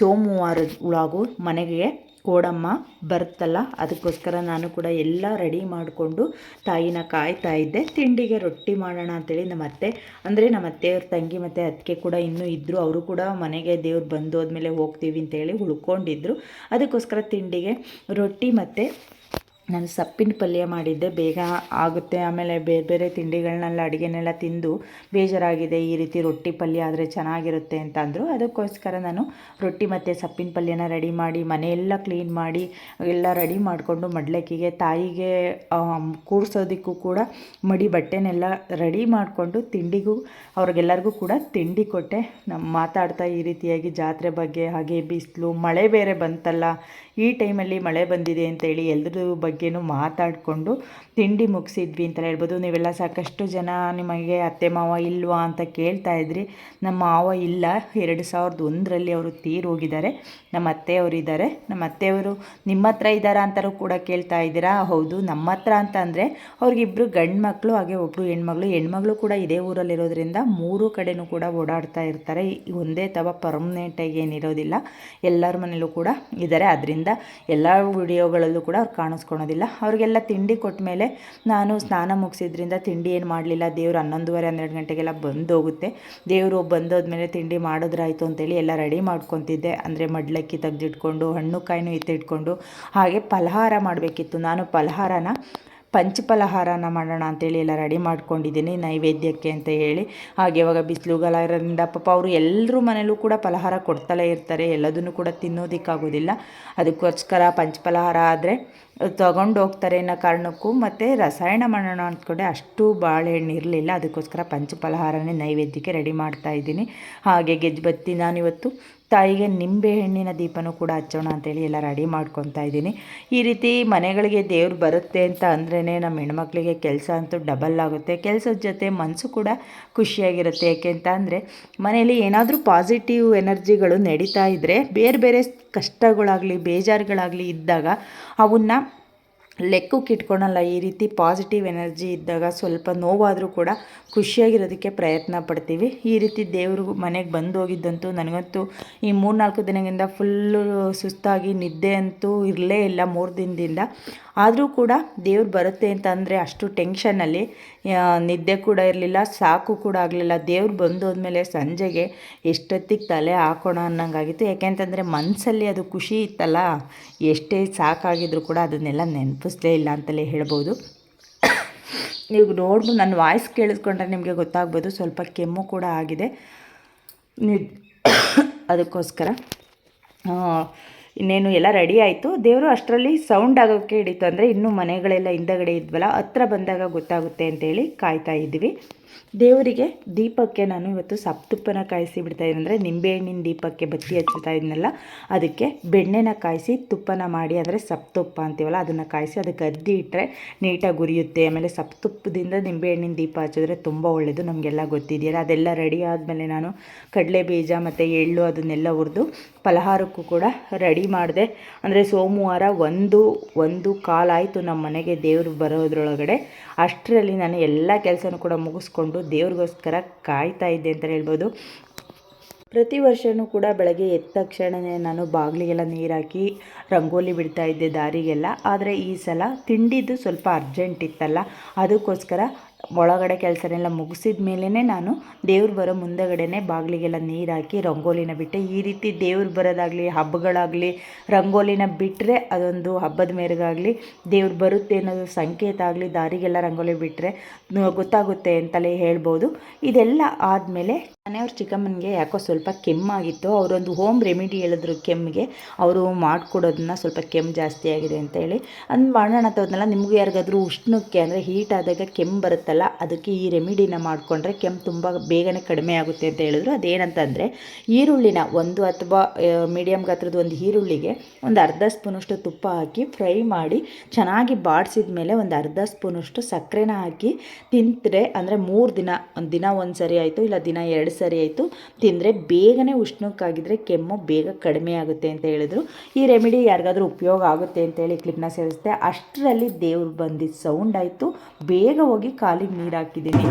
ಸೋಮವಾರದ ಒಳಗು ಮನೆಗೆ ಕೋಡಮ್ಮ ಬರುತ್ತಲ್ಲ, ಅದಕ್ಕೋಸ್ಕರ ನಾನು ಕೂಡ ಎಲ್ಲ ರೆಡಿ ಮಾಡಿಕೊಂಡು ತಾಯಿನ ಕಾಯ್ತಾ ಇದ್ದೆ. ತಿಂಡಿಗೆ ರೊಟ್ಟಿ ಮಾಡೋಣ ಅಂತೇಳಿ ನಮ್ಮ ಅತ್ತೆ, ಅಂದರೆ ನಮ್ಮ ಅತ್ತೆಯವ್ರ ತಂಗಿ ಮತ್ತು ಅದಕ್ಕೆ ಕೂಡ ಇನ್ನೂ ಇದ್ದರು ಅವರು ಕೂಡ ಮನೆಗೆ ದೇವ್ರು ಬಂದು ಹೋದ್ಮೇಲೆ ಹೋಗ್ತೀವಿ ಅಂತೇಳಿ ಉಳ್ಕೊಂಡಿದ್ರು. ಅದಕ್ಕೋಸ್ಕರ ತಿಂಡಿಗೆ ರೊಟ್ಟಿ ಮತ್ತು ನಾನು ಸಪ್ಪಿನ ಪಲ್ಯ ಮಾಡಿದ್ದೆ, ಬೇಗ ಆಗುತ್ತೆ. ಆಮೇಲೆ ಬೇರೆ ಬೇರೆ ತಿಂಡಿಗಳನ್ನೆಲ್ಲ ಅಡುಗೆನೆಲ್ಲ ತಿಂದು ಬೇಜಾರಾಗಿದೆ. ಈ ರೀತಿ ರೊಟ್ಟಿ ಪಲ್ಯ ಆದರೆ ಚೆನ್ನಾಗಿರುತ್ತೆ ಅಂತ ಅಂದರು ಅದಕ್ಕೋಸ್ಕರ ನಾನು ರೊಟ್ಟಿ ಮತ್ತು ಸಪ್ಪಿನ ಪಲ್ಯನ ರೆಡಿ ಮಾಡಿ, ಮನೆಯೆಲ್ಲ ಕ್ಲೀನ್ ಮಾಡಿ, ಎಲ್ಲ ರೆಡಿ ಮಾಡಿಕೊಂಡು ಮಡ್ಲಕ್ಕಿಗೆ, ತಾಯಿಗೆ ಕೂರಿಸೋದಕ್ಕೂ ಕೂಡ ಮಡಿ ಬಟ್ಟೆನೆಲ್ಲ ರೆಡಿ ಮಾಡಿಕೊಂಡು ತಿಂಡಿಗೂ, ಅವ್ರಿಗೆಲ್ಲರಿಗೂ ಕೂಡ ತಿಂಡಿ ಕೊಟ್ಟೆ. ನಮ್ಮ ಮಾತಾಡ್ತಾ ಈ ರೀತಿಯಾಗಿ ಜಾತ್ರೆ ಬಗ್ಗೆ, ಹಾಗೆ ಬಿಸಿಲು, ಮಳೆ ಬೇರೆ ಬಂತಲ್ಲ ಈ ಟೈಮಲ್ಲಿ ಮಳೆ ಬಂದಿದೆ ಅಂತೇಳಿ ಎಲ್ಲರ ಬಗ್ಗೆನೂ ಮಾತಾಡಿಕೊಂಡು ತಿಂಡಿ ಮುಗಿಸಿದ್ವಿ ಅಂತ ಹೇಳ್ಬೋದು. ನೀವೆಲ್ಲ ಸಾಕಷ್ಟು ಜನ ನಿಮಗೆ ಅತ್ತೆ ಮಾವ ಇಲ್ವಾ ಅಂತ ಕೇಳ್ತಾ ಇದ್ರಿ. ನಮ್ಮ ಮಾವ ಇಲ್ಲ. ಎರಡು ಸಾವಿರದ ಒಂದರಲ್ಲಿ ಅವರು ತೀರು ಹೋಗಿದ್ದಾರೆ. ನಮ್ಮ ಅತ್ತೆಯವರು ಇದ್ದಾರೆ. ನಮ್ಮ ಅತ್ತೆಯವರು ನಿಮ್ಮ ಹತ್ರ ಇದ್ದಾರಾ ಅಂತಲೂ ಕೂಡ ಕೇಳ್ತಾ ಇದ್ದೀರಾ? ಹೌದು, ನಮ್ಮ ಹತ್ರ ಅಂತ ಅಂದರೆ ಅವ್ರಿಗಿಬ್ಬರು ಗಂಡು ಮಕ್ಕಳು ಹಾಗೆ ಒಬ್ಬರು ಹೆಣ್ಮಗಳು ಹೆಣ್ಮಗಳು ಕೂಡ ಇದೇ ಊರಲ್ಲಿರೋದ್ರಿಂದ ಮೂರು ಕಡೆನೂ ಕೂಡ ಓಡಾಡ್ತಾ ಇರ್ತಾರೆ. ಒಂದೇ ತವ ಪರ್ಮನೆಂಟಾಗಿ ಏನಿರೋದಿಲ್ಲ. ಎಲ್ಲರ ಮನೇಲೂ ಕೂಡ ಇದ್ದಾರೆ. ಅದರಿಂದ ಎಲ್ಲ ವಿಡಿಯೋಗಳಲ್ಲೂ ಕೂಡ ಅವ್ರು ಕಾಣಿಸ್ಕೊಳೋದಿಲ್ಲ. ಅವ್ರಿಗೆಲ್ಲ ತಿಂಡಿ ಕೊಟ್ಟ ಮೇಲೆ ನಾನು ಸ್ನಾನ ಮುಗಿಸಿದ್ರಿಂದ ತಿಂಡಿ ಏನು ಮಾಡಲಿಲ್ಲ. ದೇವ್ರು ಹನ್ನೊಂದುವರೆ, ಹನ್ನೆರಡು ಗಂಟೆಗೆಲ್ಲ ಬಂದೋಗುತ್ತೆ. ದೇವರು ಬಂದೋದ್ಮೇಲೆ ತಿಂಡಿ ಮಾಡಿದ್ರಾಯ್ತು ಅಂತೇಳಿ ಎಲ್ಲ ರೆಡಿ ಮಾಡ್ಕೊತಿದ್ದೆ. ಅಂದರೆ ಮಡ್ಲಕ್ಕಿ ತೆಗೆದಿಟ್ಕೊಂಡು, ಹಣ್ಣು ಕಾಯಿನೂ ಎತ್ತಿಟ್ಕೊಂಡು ಹಾಗೆ ಫಲಹಾರ ಮಾಡಬೇಕಿತ್ತು. ನಾನು ಫಲಹಾರನ ಪಂಚಫಲಹಾರನ ಮಾಡೋಣ ಅಂತೇಳಿ ಎಲ್ಲ ರೆಡಿ ಮಾಡ್ಕೊಂಡಿದ್ದೀನಿ, ನೈವೇದ್ಯಕ್ಕೆ ಅಂತ ಹೇಳಿ. ಹಾಗೆ ಇವಾಗ ಬಿಸಿಲುಗಾಲ ಇರೋದ್ರಿಂದ ಪಾಪ ಅವರು ಎಲ್ಲರೂ ಮನೇಲೂ ಕೂಡ ಫಲಹಾರ ಕೊಡ್ತಲೇ ಇರ್ತಾರೆ, ಎಲ್ಲದನ್ನು ಕೂಡ ತಿನ್ನೋದಕ್ಕಾಗೋದಿಲ್ಲ. ಅದಕ್ಕೋಸ್ಕರ ಪಂಚಫಲಹಾರ ಆದರೆ ತಗೊಂಡು ಹೋಗ್ತಾರೆ ಅನ್ನೋ ಕಾರಣಕ್ಕೂ ಮತ್ತು ರಸಾಯನ ಮಾಡೋಣ ಅಂದ್ಕೊಂಡೆ ಅಷ್ಟು ಬಾಳೆಹಣ್ಣು ಇರಲಿಲ್ಲ. ಅದಕ್ಕೋಸ್ಕರ ಪಂಚಫಲಹಾರನೇ ನೈವೇದ್ಯಕ್ಕೆ ರೆಡಿ ಮಾಡ್ತಾ ಇದ್ದೀನಿ. ಹಾಗೆ ಗೆಜ್ಜುಬತ್ತಿ ನಾನಿವತ್ತು ತಾಯಿಗೆ ನಿಂಬೆ ಹಣ್ಣಿನ ದೀಪನೂ ಕೂಡ ಹಚ್ಚೋಣ ಅಂತೇಳಿ ಎಲ್ಲ ರೆಡಿ ಮಾಡ್ಕೊತಾ ಇದ್ದೀನಿ. ಈ ರೀತಿ ಮನೆಗಳಿಗೆ ದೇವ್ರು ಬರುತ್ತೆ ಅಂತ ಅಂದ್ರೇ ನಮ್ಮ ಹೆಣ್ಮಕ್ಳಿಗೆ ಕೆಲಸ ಅಂತೂ ಡಬಲ್ ಆಗುತ್ತೆ. ಕೆಲಸದ ಜೊತೆ ಮನಸ್ಸು ಕೂಡ ಖುಷಿಯಾಗಿರುತ್ತೆ. ಯಾಕೆ ಅಂತ ಅಂದರೆ ಮನೆಯಲ್ಲಿ ಏನಾದರೂ ಪಾಸಿಟಿವ್ ಎನರ್ಜಿಗಳು ನಡೀತಾ ಇದ್ದರೆ ಬೇರೆ ಬೇರೆ ಕಷ್ಟಗಳಾಗಲಿ, ಬೇಜಾರುಗಳಾಗಲಿ ಇದ್ದಾಗ ಅವನ್ನ ಲೆಕ್ಕಕ್ಕೆ ಇಟ್ಕೊಳಲ್ಲ, ಈ ರೀತಿ ಪಾಸಿಟಿವ್ ಎನರ್ಜಿ ಇದ್ದಾಗ ಸ್ವಲ್ಪ ನೋವಾದರೂ ಕೂಡ ಖುಷಿಯಾಗಿರೋದಕ್ಕೆ ಪ್ರಯತ್ನ ಪಡ್ತೀವಿ. ಈ ರೀತಿ ದೇವ್ರಿಗೂ ಮನೆಗೆ ಬಂದು ಹೋಗಿದ್ದಂತೂ ನನಗಂತೂ ಈ ಮೂರು ನಾಲ್ಕು ದಿನದಿಂದ ಫುಲ್ಲು ಸುಸ್ತಾಗಿ ನಿದ್ದೆ ಅಂತೂ ಇರಲೇ ಇಲ್ಲ, ಮೂರು ದಿನದಿಂದ. ಆದರೂ ಕೂಡ ದೇವ್ರು ಬರುತ್ತೆ ಅಂತ ಅಂದರೆ ಅಷ್ಟು ಟೆನ್ಷನಲ್ಲಿ ನಿದ್ದೆ ಕೂಡ ಇರಲಿಲ್ಲ, ಸಾಕು ಕೂಡ ಆಗಲಿಲ್ಲ. ದೇವ್ರು ಬಂದು ಹೋದ್ಮೇಲೆ ಸಂಜೆಗೆ ಎಷ್ಟೊತ್ತಿಗೆ ತಲೆ ಹಾಕೋಣ ಅನ್ನಂಗಾಗಿತ್ತು. ಯಾಕೆಂತಂದರೆ ಮನಸ್ಸಲ್ಲಿ ಅದು ಖುಷಿ ಇತ್ತಲ್ಲ, ಎಷ್ಟೇ ಸಾಕಾಗಿದ್ರು ಕೂಡ ಅದನ್ನೆಲ್ಲ ನೆನಪಿಸ್ಲೇ ಇಲ್ಲ ಅಂತಲೇ ಹೇಳ್ಬೋದು. ನೀವು ನೋಡ್ಬೋದು ನನ್ನ ವಾಯ್ಸ್ ಕೇಳಿಸ್ಕೊಂಡ್ರೆ ನಿಮಗೆ ಗೊತ್ತಾಗ್ಬೋದು, ಸ್ವಲ್ಪ ಕೆಮ್ಮು ಕೂಡ ಆಗಿದೆ. ಅದಕ್ಕೋಸ್ಕರ ಇನ್ನೇನು ಎಲ್ಲ ರೆಡಿ ಆಯಿತು. ದೇವರು ಅಷ್ಟರಲ್ಲಿ ಸೌಂಡ್ ಆಗೋಕ್ಕೆ ಹಿಡಿತು ಅಂದರೆ ಇನ್ನೂ ಮನೆಗಳೆಲ್ಲ ಹಿಂದಗಡೆ ಇದ್ವಲ್ಲ, ಹತ್ರ ಬಂದಾಗ ಗೊತ್ತಾಗುತ್ತೆ ಅಂತೇಳಿ ಕಾಯ್ತಾ ಇದ್ವಿ ದೇವರಿಗೆ ದೀಪಕ್ಕೆ ನಾನು ಇವತ್ತು ಸಪ್ತುಪ್ಪನ ಕಾಯಿಸಿ ಬಿಡ್ತಾ ಅಂದರೆ ನಿಂಬೆಹಣ್ಣಿನ ದೀಪಕ್ಕೆ ಬತ್ತಿ ಹಚ್ಚುತ್ತಾ ಇದ್ನಲ್ಲ ಅದಕ್ಕೆ ಬೆಣ್ಣೆನ ಕಾಯಿಸಿ ತುಪ್ಪನ ಮಾಡಿ, ಅಂದರೆ ಸಪ್ತುಪ್ಪ ಅಂತೀವಲ್ಲ, ಅದನ್ನು ಕಾಯಿಸಿ ಅದಕ್ಕೆ ಅದ್ದಿ ಇಟ್ಟರೆ ನೀಟಾಗಿ ಉರಿಯುತ್ತೆ. ಆಮೇಲೆ ಸಪ್ತುಪ್ಪದಿಂದ ನಿಂಬೆಹಣ್ಣಿನ ದೀಪ ಹಚ್ಚಿದ್ರೆ ತುಂಬ ಒಳ್ಳೆಯದು ನಮಗೆಲ್ಲ ಗೊತ್ತಿದೆಯಲ್ಲ. ಅದೆಲ್ಲ ರೆಡಿ ಆದಮೇಲೆ ನಾನು ಕಡಲೆ ಬೀಜ ಮತ್ತು ಎಳ್ಳು ಅದನ್ನೆಲ್ಲ ಹುರಿದು ಫಲಹಾರಕ್ಕೂ ಕೂಡ ರೆಡಿ ಮಾಡಿದೆ. ಅಂದರೆ ಸೋಮವಾರ ಒಂದು ಒಂದು ಕಾಲಾಯಿತು ನಮ್ಮ ಮನೆಗೆ ದೇವರು ಬರೋದ್ರೊಳಗಡೆ. ಅಷ್ಟರಲ್ಲಿ ನಾನು ಎಲ್ಲ ಕೆಲಸನೂ ಕೂಡ ಮುಗಿಸ್ಕೊಂಡು ದೇವ್ರಿಗೋಸ್ಕರ ಕಾಯ್ತಾ ಇದ್ದೆ ಅಂತ ಹೇಳ್ಬೋದು. ಪ್ರತಿ ವರ್ಷವೂ ಕೂಡ ಬೆಳಗ್ಗೆ ಎದ್ದ ತಕ್ಷಣವೇ ನಾನು ಬಾಗಿಲಿಗೆಲ್ಲ ನೀರು ಹಾಕಿ ರಂಗೋಲಿ ಬಿಡ್ತಾ ಇದ್ದೆ ದಾರಿಗೆಲ್ಲ. ಆದರೆ ಈ ಸಲ ತಿಂಡಿದ್ದು ಸ್ವಲ್ಪ ಅರ್ಜೆಂಟ್ ಇತ್ತಲ್ಲ, ಅದಕ್ಕೋಸ್ಕರ ಒಳಗಡೆ ಕೆಲಸನೆಲ್ಲ ಮುಗಿಸಿದ ಮೇಲೇ ನಾನು ದೇವ್ರು ಬರೋ ಮುಂದಗಡೆನೆ ಬಾಗಿಲಿಗೆಲ್ಲ ನೀರು ಹಾಕಿ ರಂಗೋಲಿನ ಬಿಟ್ಟೆ. ಈ ರೀತಿ ದೇವ್ರು ಬರೋದಾಗಲಿ, ಹಬ್ಬಗಳಾಗಲಿ, ರಂಗೋಲಿನ ಬಿಟ್ಟರೆ ಅದೊಂದು ಹಬ್ಬದ ಮೇರೆಗಾಗಲಿ, ದೇವ್ರು ಬರುತ್ತೆ ಅನ್ನೋದು ಸಂಕೇತ ಆಗಲಿ, ದಾರಿಗೆಲ್ಲ ರಂಗೋಲಿ ಬಿಟ್ಟರೆ ಗೊತ್ತಾಗುತ್ತೆ ಅಂತಲೇ ಹೇಳ್ಬೋದು. ಇದೆಲ್ಲ ಆದಮೇಲೆ ಮನೆಯವ್ರ ಚಿಕ್ಕಮ್ಮನಿಗೆ ಯಾಕೋ ಸ್ವಲ್ಪ ಕೆಮ್ಮಾಗಿತ್ತು. ಅವರೊಂದು ಹೋಮ್ ರೆಮಿಡಿ ಹೇಳಿದ್ರು ಕೆಮ್ಮಿಗೆ. ಅವರು ಮಾಡಿಕೊಡೋದನ್ನ ಸ್ವಲ್ಪ ಕೆಮ್ಮು ಜಾಸ್ತಿ ಆಗಿದೆ ಅಂತ ಹೇಳಿ. ಅಂದ್ ಮಾಡೋಣ ಅಂತ ಹೋದ್ನಲ್ಲ ನಿಮಗೂ ಯಾರಿಗಾದ್ರೂ ಉಷ್ಣಕ್ಕೆ ಅಂದರೆ ಹೀಟ್ ಆದಾಗ ಕೆಮ್ಮು ಬರುತ್ತಲ್ಲ ಆಗುತ್ತಲ್ಲ ಅದಕ್ಕೆ ಈ ರೆಮಿಡಿನ ಮಾಡಿಕೊಂಡ್ರೆ ಕೆಮ್ಮು ತುಂಬ ಬೇಗನೆ ಕಡಿಮೆ ಆಗುತ್ತೆ ಅಂತ ಹೇಳಿದ್ರು. ಅದೇನಂತಂದರೆ, ಈರುಳ್ಳಿನ ಒಂದು ಅಥವಾ ಮೀಡಿಯಮ್ ಗಾತ್ರದ ಒಂದು ಈರುಳ್ಳಿಗೆ ಒಂದು ಅರ್ಧ ಸ್ಪೂನಷ್ಟು ತುಪ್ಪ ಹಾಕಿ ಫ್ರೈ ಮಾಡಿ ಚೆನ್ನಾಗಿ ಬಾಡಿಸಿದ ಮೇಲೆ ಒಂದು ಅರ್ಧ ಸ್ಪೂನಷ್ಟು ಸಕ್ಕರೆನ ಹಾಕಿ ತಿಂದರೆ, ಅಂದರೆ ಮೂರು ದಿನ, ಒಂದು ದಿನ ಒಂದು ಸರಿ ಆಯಿತು, ಇಲ್ಲ ದಿನ ಎರಡು ಸರಿ ಆಯಿತು, ತಿಂದರೆ ಬೇಗನೆ ಉಷ್ಣಕ್ಕಾಗಿದ್ದರೆ ಕೆಮ್ಮು ಬೇಗ ಕಡಿಮೆ ಆಗುತ್ತೆ ಅಂತ ಹೇಳಿದ್ರು. ಈ ರೆಮಿಡಿ ಯಾರಿಗಾದ್ರೂ ಉಪಯೋಗ ಆಗುತ್ತೆ ಅಂತೇಳಿ ಕ್ಲಿಪ್ನ ಸೇರಿಸಿದೆ. ಅಷ್ಟರಲ್ಲಿ ದೇವ್ರು ಬಂದಿದ್ದ ಸೌಂಡ್ ಆಯಿತು. ಬೇಗ ಹೋಗಿ ಕಾಲಿಗೆ ನೀರು ಹಾಕಿದ್ದೀನಿ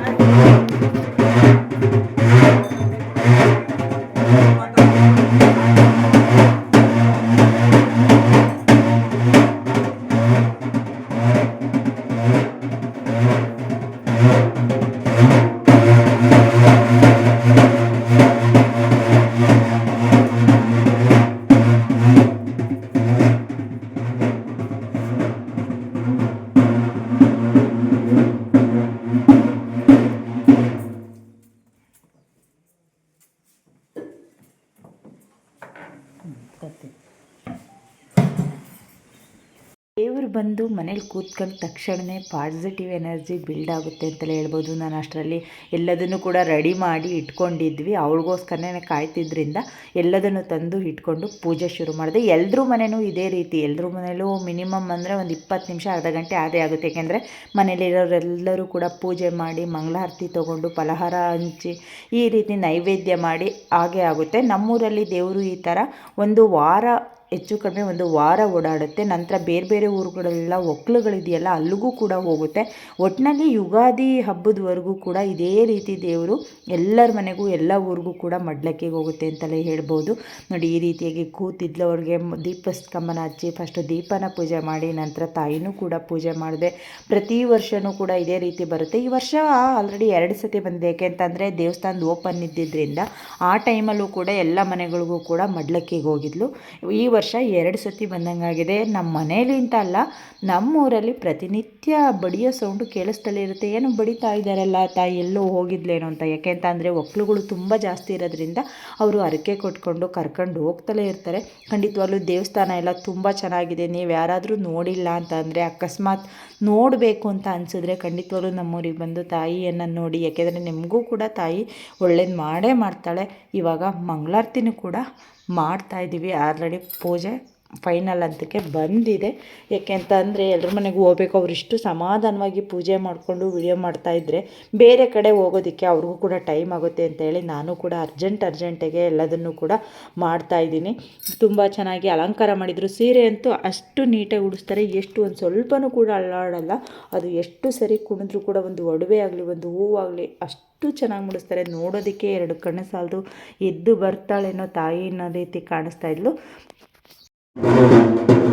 ಬಂದು ಮನೇಲಿ ಕೂತ್ಕೊಂಡ ತಕ್ಷಣವೇ ಪಾಸಿಟಿವ್ ಎನರ್ಜಿ ಬಿಲ್ಡ್ ಆಗುತ್ತೆ ಅಂತಲೇ ಹೇಳ್ಬೋದು. ನಾನು ಅಷ್ಟರಲ್ಲಿ ಎಲ್ಲದನ್ನು ಕೂಡ ರೆಡಿ ಮಾಡಿ ಇಟ್ಕೊಂಡಿದ್ವಿ. ಅವಳಿಗೋಸ್ಕರನೇ ಕಾಯ್ತಿದ್ರಿಂದ ಎಲ್ಲದನ್ನು ತಂದು ಇಟ್ಕೊಂಡು ಪೂಜೆ ಶುರು ಮಾಡಿದೆ. ಎಲ್ಲರೂ ಮನೆಯೂ ಇದೇ ರೀತಿ ಎಲ್ಲರೂ ಮನೇಲೂ ಮಿನಿಮಮ್ ಅಂದರೆ ಒಂದು ಇಪ್ಪತ್ತು ನಿಮಿಷ, ಅರ್ಧ ಗಂಟೆ ಆದೇ ಆಗುತ್ತೆ. ಯಾಕೆಂದರೆ ಮನೇಲಿರೋರೆಲ್ಲರೂ ಕೂಡ ಪೂಜೆ ಮಾಡಿ, ಮಂಗಳಾರತಿ ತೊಗೊಂಡು ಫಲಹಾರ ಹಂಚಿ ಈ ರೀತಿ ನೈವೇದ್ಯ ಮಾಡಿ, ಹಾಗೆ ಆಗುತ್ತೆ. ನಮ್ಮೂರಲ್ಲಿ ದೇವರು ಈ ಥರ ಒಂದು ವಾರ ಹೆಚ್ಚು ಕಡಿಮೆ ಒಂದು ವಾರ ಓಡಾಡುತ್ತೆ. ನಂತರ ಬೇರೆ ಬೇರೆ ಊರುಗಳೆಲ್ಲ ಒಕ್ಕಲುಗಳಿದೆಯಲ್ಲ, ಅಲ್ಲಿಗೂ ಕೂಡ ಹೋಗುತ್ತೆ. ಒಟ್ಟಿನಲ್ಲಿ ಯುಗಾದಿ ಹಬ್ಬದವರೆಗೂ ಕೂಡ ಇದೇ ರೀತಿ ದೇವರು ಎಲ್ಲರ ಮನೆಗೂ ಎಲ್ಲ ಊರಿಗೂ ಕೂಡ ಮಡ್ಲಕ್ಕಿಗೆ ಹೋಗುತ್ತೆ ಅಂತಲೇ ಹೇಳ್ಬೋದು. ನೋಡಿ, ಈ ರೀತಿಯಾಗಿ ಕೂತಿದ್ಲು ಅವ್ರಿಗೆ ದೀಪಸ್ತಂಭನ ಹಚ್ಚಿ ಫಸ್ಟು ದೀಪನ ಪೂಜೆ ಮಾಡಿ, ನಂತರ ತಾಯಿನೂ ಕೂಡ ಪೂಜೆ ಮಾಡಿದೆ. ಪ್ರತಿ ವರ್ಷವೂ ಕೂಡ ಇದೇ ರೀತಿ ಬರುತ್ತೆ. ಈ ವರ್ಷ ಆಲ್ರೆಡಿ ಎರಡು ಸತಿ ಬಂದಿದೆ. ಯಾಕೆಂತಂದರೆ ದೇವಸ್ಥಾನದ ಓಪನ್ ಇದ್ದಿದ್ದರಿಂದ ಆ ಟೈಮಲ್ಲೂ ಕೂಡ ಎಲ್ಲ ಮನೆಗಳಿಗೂ ಕೂಡ ಮಡ್ಲಕ್ಕಿಗೆ ಹೋಗಿದ್ಲು. ಈ ವರ್ಷ ಎರಡು ಸತಿ ಬಂದಂಗಾಗಿದೆ. ನಮ್ಮ ಮನೇಲಿ ಅಂತ ಅಲ್ಲ, ನಮ್ಮೂರಲ್ಲಿ ಪ್ರತಿನಿತ್ಯ ಬಡಿಯೋ ಸೌಂಡು ಕೇಳಿಸ್ತಲೇ ಇರುತ್ತೆ. ಏನು ಬಡಿತಾ ಇದ್ದಾರಲ್ಲ ತಾಯಿ ಎಲ್ಲೋ ಹೋಗಿದ್ಲೇನೋ ಅಂತ. ಯಾಕೆ ಅಂತ ಅಂದರೆ ಒಕ್ಲುಗಳು ತುಂಬ ಜಾಸ್ತಿ ಇರೋದ್ರಿಂದ ಅವರು ಹರಕೆ ಕೊಟ್ಕೊಂಡು ಕರ್ಕೊಂಡು ಹೋಗ್ತಲೇ ಇರ್ತಾರೆ. ಖಂಡಿತವಾಗ್ಲೂ ದೇವಸ್ಥಾನ ಎಲ್ಲ ತುಂಬ ಚೆನ್ನಾಗಿದೆ. ನೀವು ಯಾರಾದರೂ ನೋಡಿಲ್ಲ ಅಂತ ಅಂದರೆ ಅಕಸ್ಮಾತ್ ನೋಡಬೇಕು ಅಂತ ಅನಿಸಿದ್ರೆ ಖಂಡಿತವಾಗ್ಲೂ ನಮ್ಮೂರಿಗೆ ಬಂದು ತಾಯಿಯನ್ನು ನೋಡಿ, ಯಾಕೆಂದರೆ ನಿಮಗೂ ಕೂಡ ತಾಯಿ ಒಳ್ಳೇದು ಮಾಡೇ ಮಾಡ್ತಾಳೆ. ಇವಾಗ ಮಂಗಳಾರ್ತಿನೂ ಕೂಡ ಮಾಡ್ತಾ ಇದ್ದೀವಿ ಆಲ್ರೆಡಿ ಪೂಜೆ ಫೈನಲ್ ಅಂತಕ್ಕೆ ಬಂದಿದೆ. ಯಾಕೆ ಅಂತ ಎಲ್ಲರ ಮನೆಗೂ ಹೋಗ್ಬೇಕು. ಅವ್ರು ಇಷ್ಟು ಸಮಾಧಾನವಾಗಿ ಪೂಜೆ ಮಾಡಿಕೊಂಡು ವಿಡಿಯೋ ಮಾಡ್ತಾಯಿದ್ರೆ ಬೇರೆ ಕಡೆ ಹೋಗೋದಕ್ಕೆ ಅವ್ರಿಗೂ ಕೂಡ ಟೈಮ್ ಆಗುತ್ತೆ ಅಂತ ಹೇಳಿ ನಾನು ಕೂಡ ಅರ್ಜೆಂಟ್ ಅರ್ಜೆಂಟಿಗೆ ಎಲ್ಲದನ್ನು ಕೂಡ ಮಾಡ್ತಾಯಿದ್ದೀನಿ ತುಂಬ ಚೆನ್ನಾಗಿ ಅಲಂಕಾರ ಮಾಡಿದರು. ಸೀರೆ ಅಂತೂ ಅಷ್ಟು ನೀಟಾಗಿ ಉಡಿಸ್ತಾರೆ. ಎಷ್ಟು ಒಂದು ಸ್ವಲ್ಪನೂ ಕೂಡ ಅಲ್ಲಾಡಲ್ಲ. ಅದು ಎಷ್ಟು ಸರಿ ಕುಣಿದ್ರು ಕೂಡ ಒಂದು ಒಡವೆ ಆಗಲಿ, ಒಂದು ಹೂವಾಗಲಿ ಅಷ್ಟು ಚೆನ್ನಾಗಿ ಮುಡಿಸ್ತಾರೆ. ನೋಡೋದಕ್ಕೆ ಎರಡು ಕಣ್ಣು ಸಾಲದು. ಎದ್ದು ಬರ್ತಾಳೇನೋ ತಾಯಿ ಅನ್ನೋ ರೀತಿ ಕಾಣಿಸ್ತಾ ಇದ್ಲು. ದೇವರು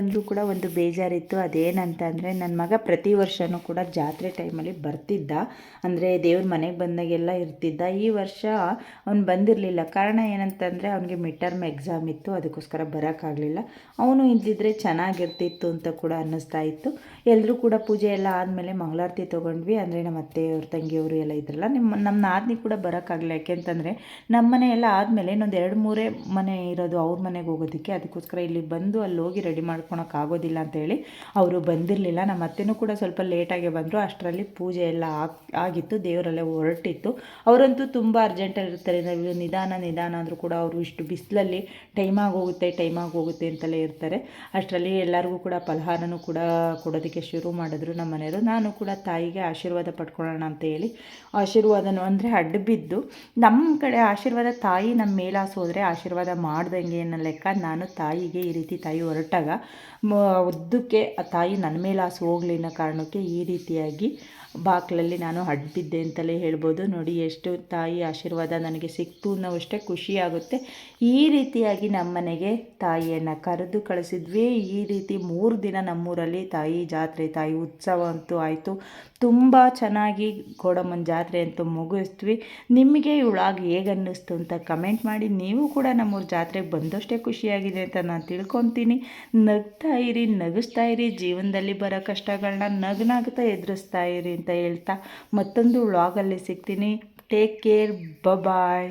ಬಂದರೂ ಕೂಡ ಒಂದು ಬೇಜಾರಿತ್ತು. ಅದೇನಂತ ಅಂದರೆ ನನ್ನ ಮಗ ಪ್ರತಿ ವರ್ಷವೂ ಕೂಡ ಜಾತ್ರೆ ಟೈಮಲ್ಲಿ ಬರ್ತಿದ್ದ. ಅಂದರೆ ದೇವ್ರ ಮನೆಗೆ ಬಂದಾಗೆಲ್ಲ ಇರ್ತಿದ್ದ. ಈ ವರ್ಷ ಅವ್ನು ಬಂದಿರಲಿಲ್ಲ. ಕಾರಣ ಏನಂತಂದರೆ, ಅವನಿಗೆ ಮಿಡ್ ಟರ್ಮ್ ಎಕ್ಸಾಮ್ ಇತ್ತು. ಅದಕ್ಕೋಸ್ಕರ ಬರೋಕ್ಕಾಗಲಿಲ್ಲ. ಅವನು ಇದ್ದಿದ್ರೆ ಚೆನ್ನಾಗಿರ್ತಿತ್ತು ಅಂತ ಕೂಡ ಅನ್ನಿಸ್ತಾ ಇತ್ತು. ಎಲ್ಲರೂ ಕೂಡ ಪೂಜೆ ಎಲ್ಲ ಆದಮೇಲೆ ಮಂಗಳಾರತಿ ತೊಗೊಂಡ್ವಿ. ಅಂದರೆ ನಮ್ಮ ಅತ್ತೆಯವ್ರ, ತಂಗಿಯವರು ಎಲ್ಲ ಇದ್ರಲ್ಲ ನಿಮ್ಮ ನಮ್ಮ ನಾದಿನಿ ಕೂಡ ಬರೋಕ್ಕಾಗಲಿಲ್ಲ. ಯಾಕೆಂತಂದರೆ ನಮ್ಮ ಮನೆ ಎಲ್ಲ ಆದಮೇಲೆ ಇನ್ನೊಂದು ಎರಡು ಮೂರೇ ಮನೆ ಇರೋದು ಅವ್ರ ಮನೆಗೆ ಹೋಗೋದಕ್ಕೆ. ಅದಕ್ಕೋಸ್ಕರ ಇಲ್ಲಿ ಬಂದು ಅಲ್ಲಿ ಹೋಗಿ ರೆಡಿ ಮಾಡ್ಕೊಳಕ್ಕಾಗೋದಿಲ್ಲ ಅಂತೇಳಿ ಅವರು ಬಂದಿರಲಿಲ್ಲ. ನಮ್ಮ ಅತ್ತೆನೂ ಕೂಡ ಸ್ವಲ್ಪ ಲೇಟಾಗಿ ಬಂದರು. ಅಷ್ಟರಲ್ಲಿ ಪೂಜೆ ಎಲ್ಲ ಆಗ್, ಆಗಿತ್ತು. ದೇವರಲ್ಲೇ ಹೊರಟಿತ್ತು. ಅವರಂತೂ ತುಂಬ ಅರ್ಜೆಂಟಲ್ಲಿ ಇರ್ತಾರೆ. ನಿಧಾನ ನಿಧಾನ ಅಂದರೂ ಕೂಡ ಅವರು ಇಷ್ಟು ಬಿಸಿಲಲ್ಲಿ ಟೈಮ್ ಆಗೋಗುತ್ತೆ ಟೈಮ್ ಆಗೋಗುತ್ತೆ ಅಂತಲೇ ಇರ್ತಾರೆ. ಅಷ್ಟರಲ್ಲಿ ಎಲ್ಲರಿಗೂ ಕೂಡ ಫಲಹಾರನೂ ಕೂಡ ಕೊಡೋದಕ್ಕೆ ಶುರು ಮಾಡಿದ್ರು ನಮ್ಮ ಮನೆಯವರು. ನಾನು ಕೂಡ ತಾಯಿಗೆ ಆಶೀರ್ವಾದ ಪಡ್ಕೊಳ್ಳೋಣ ಅಂತ ಹೇಳಿ ಆಶೀರ್ವಾದನು ಅಂದರೆ ಅಡ್ಡ ಬಿದ್ದು ನಮ್ಮ ಕಡೆ ಆಶೀರ್ವಾದ ತಾಯಿ ನಮ್ಮ ಮೇಲಾಸೋದ್ರೆ ಆಶೀರ್ವಾದ ಮಾಡ್ದಂಗೆ ಅನ್ನೋ ಲೆಕ್ಕ ನಾನು ತಾಯಿಗೆ ಈ ರೀತಿ ತಾಯಿ ಹೊರಟಾಗ ಉದ್ದಕ್ಕೆ ಆ ತಾಯಿ ನನ್ನ ಮೇಲೆ ಆಸು ಹೋಗಲಿ ಅನ್ನೋ ಕಾರಣಕ್ಕೆ ಈ ರೀತಿಯಾಗಿ ಬಾಕ್ಲಲ್ಲಿ ನಾನು ಅಡ್ಡಿದ್ದೆ ಅಂತಲೇ ಹೇಳ್ಬೋದು. ನೋಡಿ, ಎಷ್ಟು ತಾಯಿ ಆಶೀರ್ವಾದ ನನಗೆ ಸಿಕ್ತು ಅನ್ನೋವಷ್ಟೇ ಖುಷಿಯಾಗುತ್ತೆ ಈ ರೀತಿಯಾಗಿ ನಮ್ಮ ಮನೆಗೆ ತಾಯಿಯನ್ನು ಕರೆದು ಕಳಿಸಿದ್ವಿ. ಈ ರೀತಿ ಮೂರು ದಿನ ನಮ್ಮೂರಲ್ಲಿ ತಾಯಿ ಜಾತ್ರೆ, ತಾಯಿ ಉತ್ಸವ ಅಂತೂ ಆಯಿತು. ತುಂಬ ಚೆನ್ನಾಗಿ ಗೋಡಮ್ಮನ ಜಾತ್ರೆ ಅಂತೂ ಮುಗಿಸ್ತೀವಿ ನಿಮಗೆ ಇವಳಾಗಿ ಹೇಗೆ ಅನ್ನಿಸ್ತು ಅಂತ ಕಮೆಂಟ್ ಮಾಡಿ. ನೀವು ಕೂಡ ನಮ್ಮೂರ ಜಾತ್ರೆಗೆ ಬಂದಷ್ಟೇ ಖುಷಿಯಾಗಿದೆ ಅಂತ ನಾನು ತಿಳ್ಕೊತೀನಿ. ನಗ್ತಾ ಇರಿ, ನಗಿಸ್ತಾ ಇರಿ, ಜೀವನದಲ್ಲಿ ಬರೋ ಕಷ್ಟಗಳನ್ನ ನಗ್ನಾಗ್ತಾ ಎದುರಿಸ್ತಾ ಇರಿ ಅಂತ ಹೇಳ್ತಾ ಮತ್ತೊಂದು ವ್ಲಾಗಲ್ಲಿ ಸಿಗ್ತೀನಿ. Take care bye